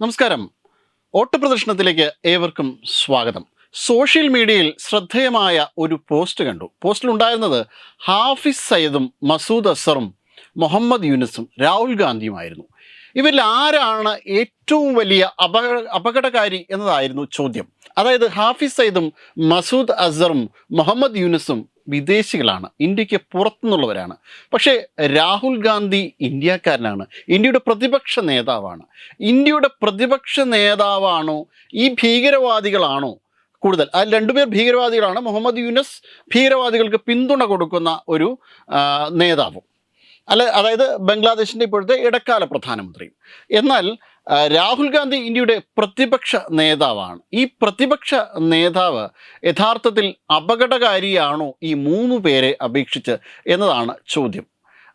നമസ്കാരം. ഓട്ടപ്രദർശനത്തിലേക്ക് ഏവർക്കും സ്വാഗതം. സോഷ്യൽ മീഡിയയിൽ ശ്രദ്ധേയമായ ഒരു പോസ്റ്റ് കണ്ടു. പോസ്റ്റിൽ ഉണ്ടായിരുന്നത് ഹാഫിസ് സയ്യിദും മസൂദ് അസറും മുഹമ്മദ് യൂനിസും രാഹുൽ ഗാന്ധിയുമായിരുന്നു. ഇവരിൽ ആരാണ് ഏറ്റവും വലിയ അപക അപകടകാരി എന്നതായിരുന്നു ചോദ്യം. അതായത് ഹാഫിസ് സയ്യിദും മസൂദ് അസറും മുഹമ്മദ് യൂനിസും വിദേശികളാണ്. ഇന്ത്യയ്ക്ക് പുറത്തുനിന്നുള്ളവരാണ്. പക്ഷേ രാഹുൽ ഗാന്ധി ഇന്ത്യക്കാരനാണ്. ഇന്ത്യയുടെ പ്രതിപക്ഷ നേതാവാണ്. ഇന്ത്യയുടെ പ്രതിപക്ഷ നേതാവാണോ? ഈ ഭീകരവാദികളാണോ? കൂടുതൽ. ആ രണ്ടുപേർ ഭീകരവാദികളാണ്. മുഹമ്മദ് യൂനസ് ഭീകരവാദികൾക്ക് പിന്തുണ കൊടുക്കുന്ന ഒരു നേതാവും. അല്ല അതായത് ബംഗ്ലാദേശിന്റെ ഇപ്പോഴത്തെ ഇടക്കാല പ്രധാനമന്ത്രിയും. എന്നാൽ രാഹുൽ ഗാന്ധി ഇന്ത്യയുടെ പ്രതിപക്ഷ നേതാവാണ്. ഈ പ്രതിപക്ഷ നേതാവ് യഥാർത്ഥത്തിൽ അപകടകാരിയാണോ ഈ മൂന്ന് പേരെ അപേക്ഷിച്ച് എന്നതാണ് ചോദ്യം.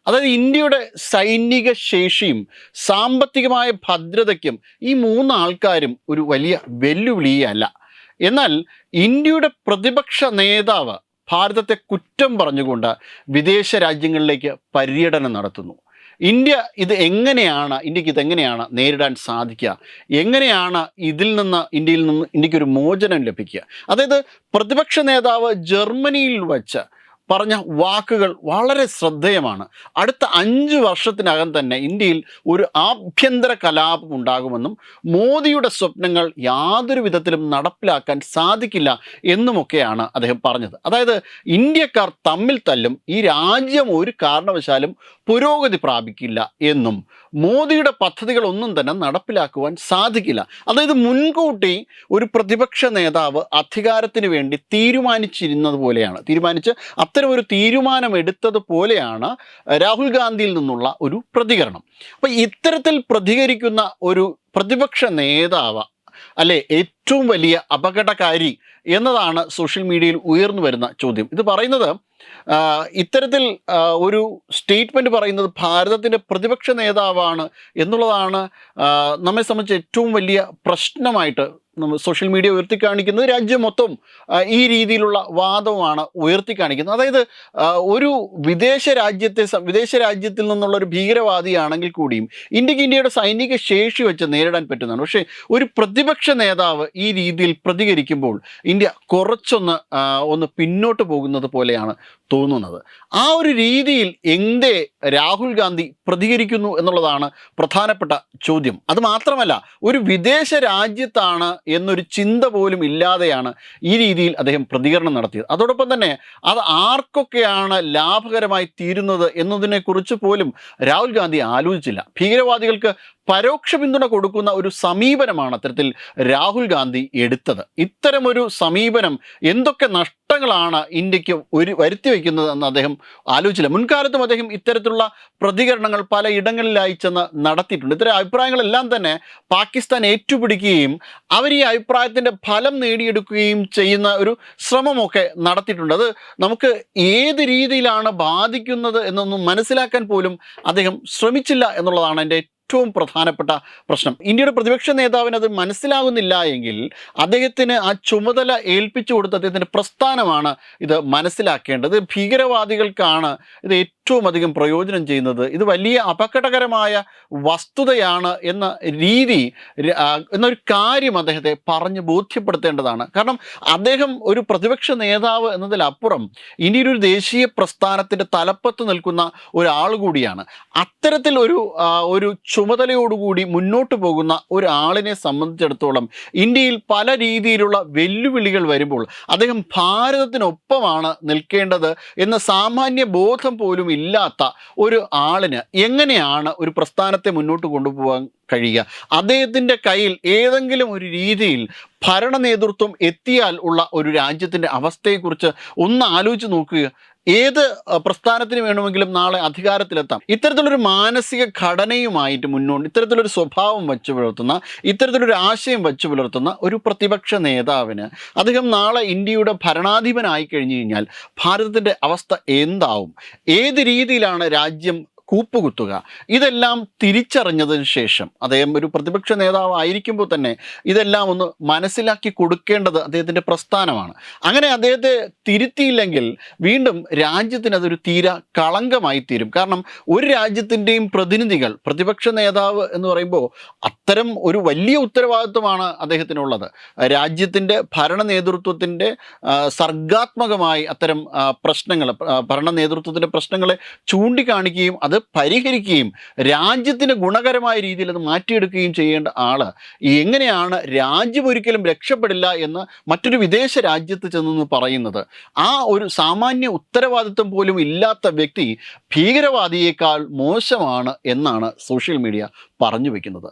അതായത് ഇന്ത്യയുടെ സൈനിക ശേഷിയും സാമ്പത്തികമായ ഭദ്രതയ്ക്കും ഈ മൂന്ന് ആൾക്കാരും ഒരു വലിയ വെല്ലുവിളിയല്ല. എന്നാൽ ഇന്ത്യയുടെ പ്രതിപക്ഷ നേതാവ് ഭാരതത്തെ കുറ്റം പറഞ്ഞുകൊണ്ട് വിദേശ രാജ്യങ്ങളിലേക്ക് പര്യടനം നടത്തുന്നു. ഇന്ത്യ ഇത് എങ്ങനെയാണ് ഇന്ത്യയ്ക്ക് ഇതെങ്ങനെയാണ് നേരിടാൻ സാധിക്കുക? എങ്ങനെയാണ് ഇതിൽ നിന്ന് ഇന്ത്യയിൽ നിന്ന് ഇന്ത്യയ്ക്ക് ഒരു മോചനം ലഭിക്കുക? അതായത് പ്രതിപക്ഷ നേതാവ് ജർമ്മനിയിൽ വച്ച് പറഞ്ഞ വാക്കുകൾ വളരെ ശ്രദ്ധേയമാണ്. അടുത്ത അഞ്ച് വർഷത്തിനകം തന്നെ ഇന്ത്യയിൽ ഒരു ആഭ്യന്തര കലാപം ഉണ്ടാകുമെന്നും മോദിയുടെ സ്വപ്നങ്ങൾ യാതൊരു വിധത്തിലും നടപ്പിലാക്കാൻ സാധിക്കില്ല എന്നുമൊക്കെയാണ് അദ്ദേഹം പറഞ്ഞത്. അതായത് ഇന്ത്യക്കാർ തമ്മിൽ തല്ലും ഈ രാജ്യം ഒരു കാരണവശാലും പുരോഗതി പ്രാപിക്കില്ല എന്നും മോദിയുടെ പദ്ധതികളൊന്നും തന്നെ നടപ്പിലാക്കുവാൻ സാധിക്കില്ല. അതായത് മുൻകൂട്ടി ഒരു പ്രതിപക്ഷ നേതാവ് അധികാരത്തിന് വേണ്ടി തീരുമാനിച്ചിരുന്നത് പോലെയാണ്. തീരുമാനിച്ച് അത്തരമൊരു തീരുമാനം എടുത്തത് പോലെയാണ് രാഹുൽ ഗാന്ധിയിൽ നിന്നുള്ള ഒരു പ്രതികരണം. അപ്പം ഇത്തരത്തിൽ പ്രതികരിക്കുന്ന ഒരു പ്രതിപക്ഷ നേതാവ് അല്ലെ ഏറ്റവും വലിയ അപകടകാരി എന്നതാണ് സോഷ്യൽ മീഡിയയിൽ ഉയർന്നു വരുന്ന ചോദ്യം. ഇത് പറയുന്നത് ഇത്തരത്തിൽ ഒരു സ്റ്റേറ്റ്മെന്റ് പറയുന്നത് ഭാരതത്തിന്റെ പ്രതിപക്ഷ നേതാവാണ് എന്നുള്ളതാണ് നമ്മെ സംബന്ധിച്ച് ഏറ്റവും വലിയ പ്രശ്നമായിട്ട് സോഷ്യൽ മീഡിയ ഉയർത്തി കാണിക്കുന്നത് രാജ്യം മൊത്തം ഈ രീതിയിലുള്ള വാദമാണ് ഉയർത്തി കാണിക്കുന്നത് അതായത് ഒരു വിദേശ രാജ്യത്തെ വിദേശ രാജ്യത്തിൽ നിന്നുള്ള ഒരു ഭീകരവാദിയാണെങ്കിൽ കൂടിയും ഇന്ത്യയ്ക്ക് ഇന്ത്യയുടെ സൈനിക ശേഷി വെച്ച് നേരിടാൻ പറ്റുന്നതാണ്. പക്ഷേ ഒരു പ്രതിപക്ഷ നേതാവ് ഈ രീതിയിൽ പ്രതികരിക്കുമ്പോൾ ഇന്ത്യ കുറച്ചൊന്ന് ഒന്ന് പിന്നോട്ട് പോകുന്നത് പോലെയാണ് തോന്നുന്നത്. ആ ഒരു രീതിയിൽ എന്തേ രാഹുൽ ഗാന്ധി പ്രതികരിക്കുന്നു എന്നുള്ളതാണ് പ്രധാനപ്പെട്ട ചോദ്യം. അത് മാത്രമല്ല ഒരു വിദേശ രാജ്യത്താണ് എന്നൊരു ചിന്ത പോലും ഇല്ലാതെയാണ് ഈ രീതിയിൽ അദ്ദേഹം പ്രതികരണം നടത്തിയത്. അതോടൊപ്പം തന്നെ അത് ആർക്കൊക്കെയാണ് ലാഭകരമായി തീരുന്നത് എന്നതിനെക്കുറിച്ച് പോലും രാഹുൽ ഗാന്ധി ആലോചിച്ചില്ല. ഭീകരവാദികൾക്ക് പരോക്ഷ പിന്തുണ കൊടുക്കുന്ന ഒരു സമീപനമാണ് അത്തരത്തിൽ രാഹുൽ ഗാന്ധി എടുത്തത്. ഇത്തരമൊരു സമീപനം എന്തൊക്കെ നഷ്ടങ്ങളാണ് ഇന്ത്യയ്ക്ക് ഒരു വരുത്തി വയ്ക്കുന്നതെന്ന് അദ്ദേഹം ആലോചിച്ചില്ല. മുൻകാലത്തും അദ്ദേഹം ഇത്തരത്തിലുള്ള പ്രതികരണങ്ങൾ പല ഇടങ്ങളിലായി ചെന്ന് നടത്തിയിട്ടുണ്ട്. ഇത്തരം അഭിപ്രായങ്ങളെല്ലാം തന്നെ പാകിസ്ഥാൻ ഏറ്റുപിടിക്കുകയും അവർ ഈ അഭിപ്രായത്തിന്റെ ഫലം നേടിയെടുക്കുകയും ചെയ്യുന്ന ഒരു ശ്രമമൊക്കെ നടത്തിയിട്ടുണ്ട്. അത് നമുക്ക് ഏത് രീതിയിലാണ് ബാധിക്കുന്നത് എന്നൊന്നും മനസ്സിലാക്കാൻ പോലും അദ്ദേഹം ശ്രമിച്ചില്ല എന്നുള്ളതാണ് എന്റെ ഏറ്റവും പ്രധാനപ്പെട്ട പ്രശ്നം. ഇന്ത്യയുടെ പ്രതിപക്ഷ നേതാവിന് അത് മനസ്സിലാകുന്നില്ല എങ്കിൽ അദ്ദേഹത്തിന് ആ ചുമതല ഏൽപ്പിച്ചു കൊടുത്ത അദ്ദേഹത്തിന്റെ പ്രസ്ഥാനമാണ് ഇത് മനസ്സിലാക്കേണ്ടത്. ഭീകരവാദികൾക്കാണ് ഇത് ഏറ്റവും അധികം പ്രയോജനം ചെയ്യുന്നത് ഇത് വലിയ അപകടകരമായ വസ്തുതയാണ് എന്ന രീതി എന്നൊരു കാര്യം അദ്ദേഹത്തെ പറഞ്ഞ് ബോധ്യപ്പെടുത്തേണ്ടതാണ്. കാരണം അദ്ദേഹം ഒരു പ്രതിപക്ഷ നേതാവ് എന്നതിലപ്പുറം ഇന്ത്യയുടെ ഒരു ദേശീയ പ്രസ്ഥാനത്തിന്റെ തലപ്പത്ത് നിൽക്കുന്ന ഒരാൾ കൂടിയാണ്. അത്തരത്തിൽ ഒരു ഒരു ചുമതലയോടുകൂടി മുന്നോട്ട് പോകുന്ന ഒരാളിനെ സംബന്ധിച്ചിടത്തോളം ഇന്ത്യയിൽ പല രീതിയിലുള്ള വെല്ലുവിളികൾ വരുമ്പോൾ അദ്ദേഹം ഭാരതത്തിനൊപ്പമാണ് നിൽക്കേണ്ടത് എന്ന സാമാന്യ ബോധം പോലും ഇല്ലാത്ത ഒരു ആളിന് എങ്ങനെയാണ് ഒരു പ്രസ്ഥാനത്തെ മുന്നോട്ട് കൊണ്ടുപോകാൻ കഴിയുക? അദ്ദേഹത്തിന്റെ കയ്യിൽ ഏതെങ്കിലും ഒരു രീതിയിൽ ഭരണ നേതൃത്വം എത്തിയാൽ ഉള്ള ഒരു രാജ്യത്തിന്റെ അവസ്ഥയെക്കുറിച്ച് ഒന്ന് ആലോചിച്ച് നോക്കുക. ഏത് പ്രസ്ഥാനത്തിന് വേണമെങ്കിലും നാളെ അധികാരത്തിലെത്താം. ഇത്തരത്തിലൊരു മാനസിക ഘടനയുമായിട്ട് മുന്നോട്ട് ഇത്തരത്തിലൊരു സ്വഭാവം വച്ചു പുലർത്തുന്ന ഇത്തരത്തിലൊരു ആശയം വച്ചു പുലർത്തുന്ന ഒരു പ്രതിപക്ഷ നേതാവിന് അദ്ദേഹം നാളെ ഇന്ത്യയുടെ ഭരണാധിപനായി കഴിഞ്ഞു കഴിഞ്ഞാൽ ഭാരതത്തിന്റെ അവസ്ഥ എന്താവും? ഏത് രീതിയിലാണ് രാജ്യം കൂപ്പുകുത്തുക. ഇതെല്ലാം തിരിച്ചറിഞ്ഞതിന് ശേഷം അദ്ദേഹം ഒരു പ്രതിപക്ഷ നേതാവ് ആയിരിക്കുമ്പോൾ തന്നെ ഇതെല്ലാം ഒന്ന് മനസ്സിലാക്കി കൊടുക്കേണ്ടത് അദ്ദേഹത്തിന്റെ പ്രസ്ഥാനമാണ്. അങ്ങനെ അദ്ദേഹത്തെ തിരുത്തിയില്ലെങ്കിൽ വീണ്ടും രാജ്യത്തിന് അതൊരു തീര കളങ്കമായി തീരും കാരണം ഒരു രാജ്യത്തിന്റെയും പ്രതിനിധികൾ പ്രതിപക്ഷ നേതാവ് എന്ന് പറയുമ്പോൾ അത്തരം ഒരു വലിയ ഉത്തരവാദിത്വമാണ് അദ്ദേഹത്തിനുള്ളത്. രാജ്യത്തിന്റെ ഭരണ നേതൃത്വത്തിന്റെ സർഗാത്മകമായി അത്തരം പ്രശ്നങ്ങൾ ഭരണ നേതൃത്വത്തിന്റെ പ്രശ്നങ്ങളെ ചൂണ്ടിക്കാണിക്കുകയും അത് പരിഹരിക്കുകയും രാജ്യത്തിന് ഗുണകരമായ രീതിയിൽ അത് മാറ്റിയെടുക്കുകയും ചെയ്യേണ്ട ആൾ എങ്ങനെയാണ് രാജ്യം ഒരിക്കലും രക്ഷപ്പെടില്ല എന്ന് മറ്റൊരു വിദേശ രാജ്യത്ത് ചെന്നെന്ന് പറയുന്നത്. ആ ഒരു സാമാന്യ ഉത്തരവാദിത്വം പോലും ഇല്ലാത്ത വ്യക്തി ഭീകരവാദിയേക്കാൾ മോശമാണ് എന്നാണ് സോഷ്യൽ മീഡിയ പറഞ്ഞു വെക്കുന്നത്.